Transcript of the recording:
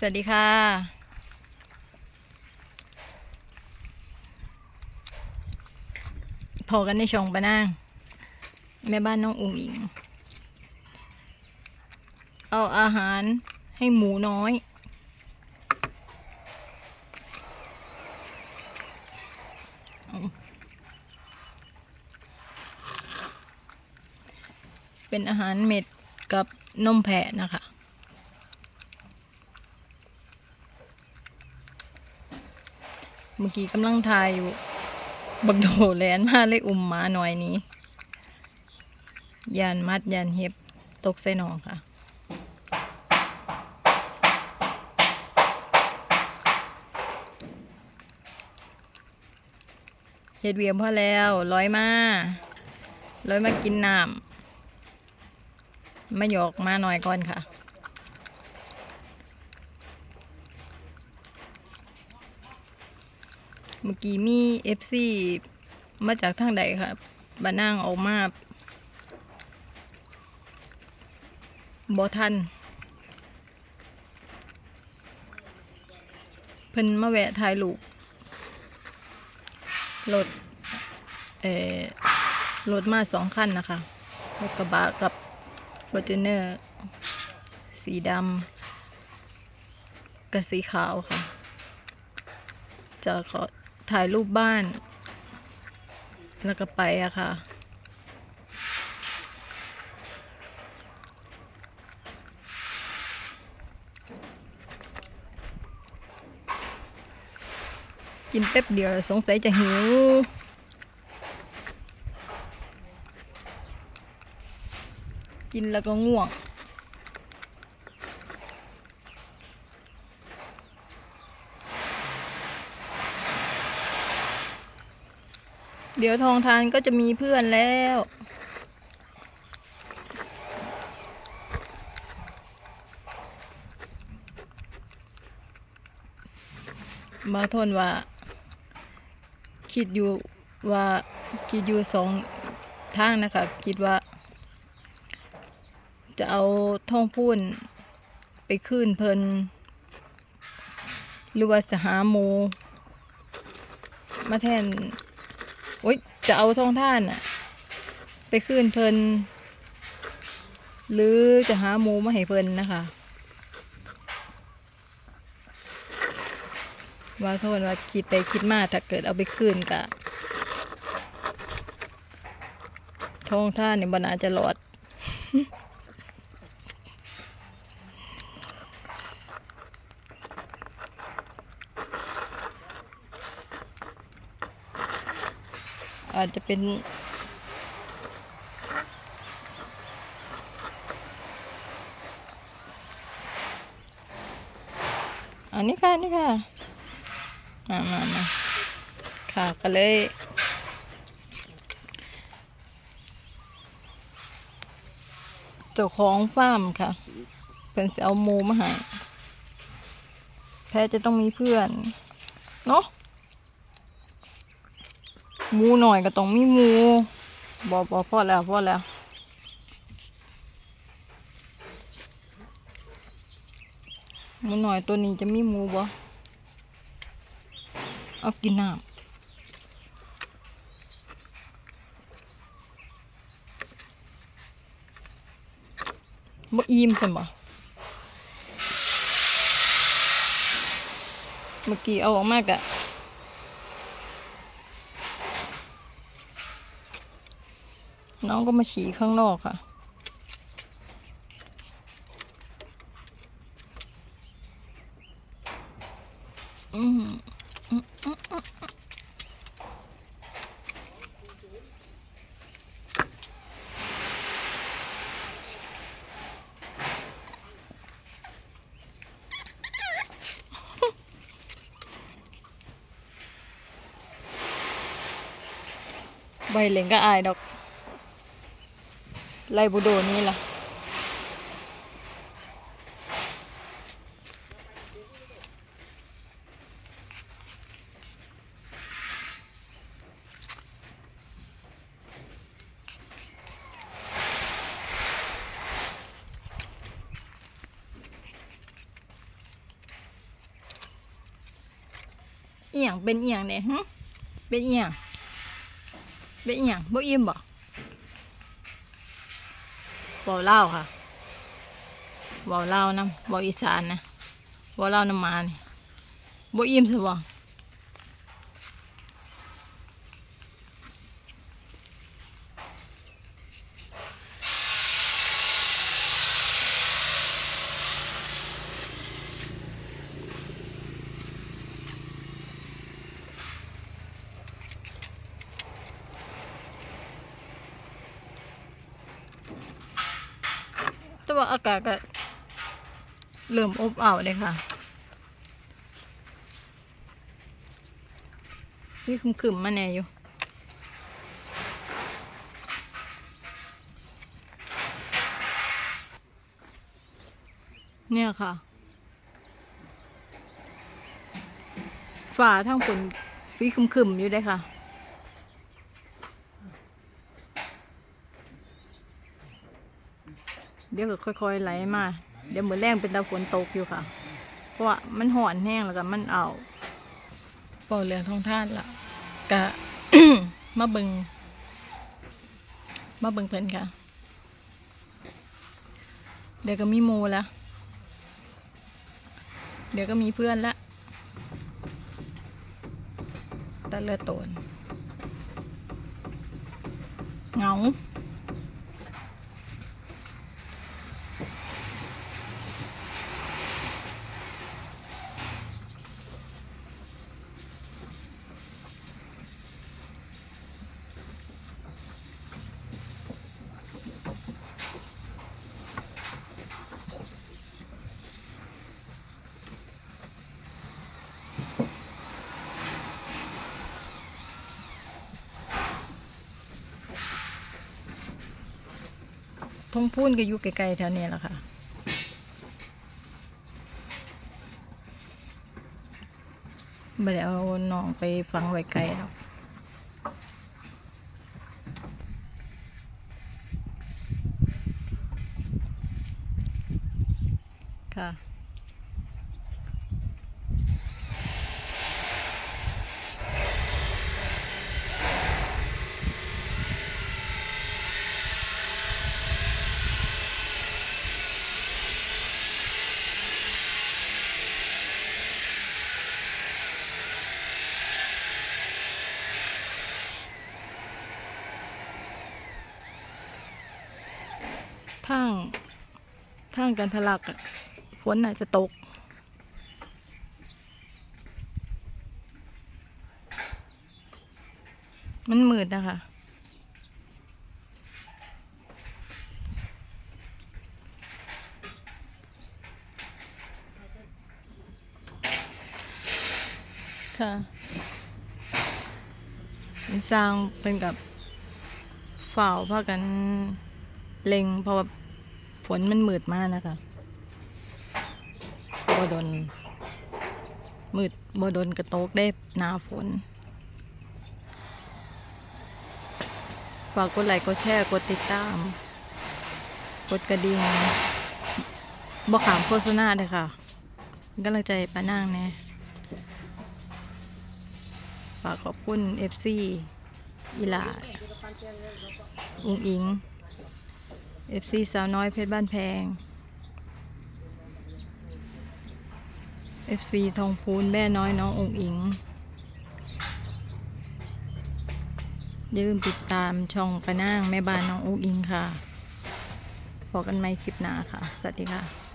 สวัสดีค่ะ พอกันในช่องปะนาง แม่บ้านน้องอุ๋งอิง เอาอาหารให้หมูน้อยเป็นอาหารเม็ดกับนมแพะนะคะ เมื่อกี้กำลังทายอยู่ บักโดแลนมาเลยอุ้มหมาหน่อยนี้ยานมัดยานเห็บตกใส่หนองค่ะเฮ็ดเวียมพอแล้วร้อยมาร้อยมากินน้ำมาหยอกมาหน่อยก่อนค่ะ เมื่อกี้มีเอฟซีมาจากทางใดครับบานั่งออกมาบอทันเพิ่นมาแวะถ่ายรูปรถเอ่อรถมาสองคันนะคะรถกระบะกับฟอร์จูเนอร์สีดำกับสีขาวค่ะจะขอ ถ่ายรูปบ้าน แล้วก็ไปอะค่ะ กินแป๊บเดียวสงสัยจะหิวกินแล้วก็ง่วง เดี๋ยวทองทานก็จะมีเพื่อนแล้วมาทนว่า คิดอยู่ว่าคิดอยู่สองทางนะคะ คิดว่า จะเอาทองพูนไปคืนเพิ่นหรือว่าจะหาหมูมาแทน โอ๊ยจะเอาทองท่านอะไปขึ้นเพลิน หรือจะหาหมูมาให้เพลินนะคะว่าโทษว่าคิดไปคิดมาถ้าเกิดเอาไปคืนกะทองท่านเนี่ยบรรดาจะหลอด อาจจะเป็น อันนี้ค่ะนี่ค่ะมามามาค่ะก็เลยเจ้าของฟาร์มค่ะ เป็นเอาหมูมาให้แพ้จะต้องมีเพื่อน เนาะ หมูหน่อยก็ต้องมีหมูบอบอพอแล้วพอแล้วหมูหน่อยตัวนี้จะมีหมูบ่เอากินน้ำบ่อิ่มใช่บ่เมื่อกี้เอาออกมากะ น้องก็มาฉี่ข้างนอกค่ะ อืมอืมอืมอืมใบเหลงก็อายดอก ไลบูโดนี่ล่ะเอียงเป็นเอียงเนี่ยเป็นเอียงเป็นเอียงบ่อิ่มบ่ บ่เล่าค่ะบ่เล่าน้ำบ่อีสานนะบ่เล่าน้ำมานี่บ่อิ่มซะบ่แต่ ว่าอากาศก็เริ่มอบอ้าวเลยค่ะนี่คึมๆมาแน่อยู่เนี่ยค่ะฝาทั้งฝนสีคึมๆอยู่ได้ค่ะ เดี๋ยวก็ค่อย ๆ ไหลมา เดี๋ยวเหมือนแรงเป็นตาฝนตกอยู่ค่ะ เพราะว่ามันห่อนแห้งแล้วก็มันเอาป่าเรืองท้องท่านละกะมาเบิงมาเบิงเพิ่นค่ะ เดี๋ยวก็มีโมล้วเดี๋ยวก็มีเพื่อนละตะเลือโตนเหงา งพูนก็อยู่ไกลๆแถวนี้แหละค่ะ ไม่ได้เอาน้องไปฟังไว้ไกลหรอกค่ะ ทางทางกันทะลักฝนอาจจะตก มันมืดนะคะค่ะมันสร้างเป็นกับฝ่าวพากัน เล็งเพราะว่าฝนมันมืดมากนะคะบโดนมืดบโดนกระโตกได้หนาฝน ฝากกดไลค์กดแชร์กดติดตาม กดกระดิ่งบอกขามโฆษณาเลยค่ะกำลังใจป้านางแน่ฝากขอบคุณ FC อีหลา อุงอิง FC สาวน้อยเพชรบ้านแพง FC ทองพูนแม่น้อยน้ององอิงอย่าลืมติดตามช่องปะนางแม่บ้านน้ององอิงค่ะพบกันใหม่คลิปหน้าค่ะ สวัสดีค่ะ